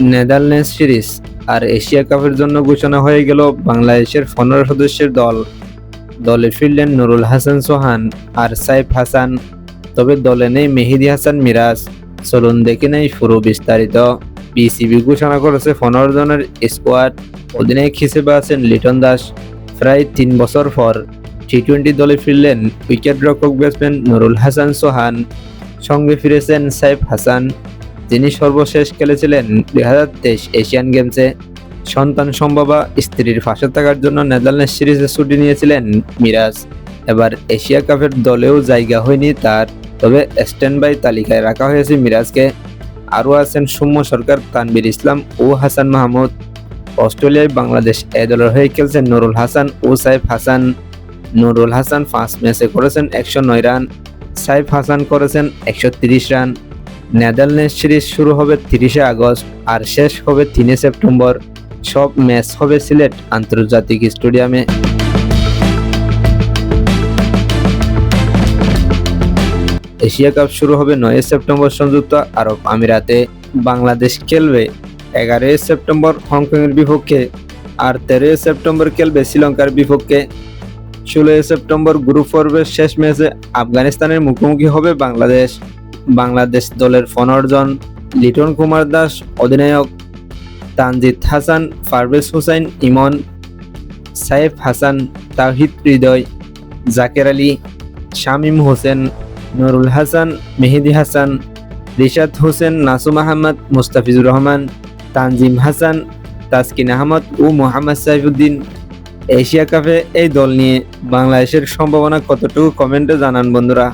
Netherlands series আর Asia কাপের জন্য ঘোষণা হয়ে গেল বাংলাদেশের পনেরো সদস্যের দল। দলে ফিরলেন নুরুল হাসান সোহান আর সাইফ হাসান। তবে দলে নেই মেহেদি হাসান মিরাজ। চলুন দেখে নেই পুরো বিস্তারিত। বিসিবি ঘোষণা করেছে পনেরো জনের স্কোয়াড। অধিনায়ক হিসেবে আছেন লিটন দাস। প্রায় তিন বছর পর টি টোয়েন্টি দলে ফিরলেন উইকেট রক্ষক ব্যাটসম্যান নুরুল হাসান সোহান। সঙ্গে ফিরেছেন সাইফ হাসান। যিনি সর্বশেষ খেলেছিলেন দুই হাজার তেইশ এশিয়ান গেমসে। সন্তান সম্ভবা স্ত্রীর ফাঁসে থাকার জন্য নেদারল্যান্ড সিরিজে ছুটি নিয়েছিলেন মিরাজ। এবার এশিয়া কাপের দলেও জায়গা হয়নি তার, তবে স্ট্যান্ড বাই তালিকায় রাখা হয়েছে মিরাজকে। আরও আছেন সৌম্য সরকার তানবির ইসলাম ও হাসান মাহমুদ। অস্ট্রেলিয়ায় বাংলাদেশ এ দলের হয়ে খেলছেন নুরুল হাসান ও সাইফ হাসান। নুরুল হাসান পাঁচ ম্যাচে করেছেন একশো নয় রান, সাইফ হাসান করেছেন একশো তিরিশ রান। নেদারল্যান্ড সিরিজ শুরু হবে তিরিশে আগস্ট আর শেষ হবে তিনে সেপ্টেম্বর। সব ম্যাচ হবে সিলেট আন্তর্জাতিক স্টেডিয়ামে। এশিয়া কাপ শুরু হবে নয় সেপ্টেম্বর সংযুক্ত আরব আমিরাতে। বাংলাদেশ খেলবে এগারোই সেপ্টেম্বর হংকংয়ের বিপক্ষে আর তেরোই সেপ্টেম্বর খেলবে শ্রীলঙ্কার বিপক্ষে। ষোলোই সেপ্টেম্বর গ্রুপ পর্বের শেষ ম্যাচে আফগানিস্তানের মুখোমুখি হবে বাংলাদেশ। বাংলাদেশ দলের পনেরো জন লিটন কুমার দাস, অধিনায়ক তানজিদ হাসান পারভেজ হুসাইন, ইমন সাইফ হাসান তাহিদ হৃদয়, জাকের আলী, শামীম হোসেন, নুরুল হাসান, মেহেদি হাসান, রিশাদ হোসেন, নাসুম আহমদ, মুস্তাফিজুর রহমান, তানজিম হাসান, তাসকিন আহমদ ও মোহাম্মদ সাইফুদ্দিন। এশিয়া কাপে এই দল নিয়ে বাংলাদেশের সম্ভাবনা কতটুকু কমেন্টে জানান বন্ধুরা।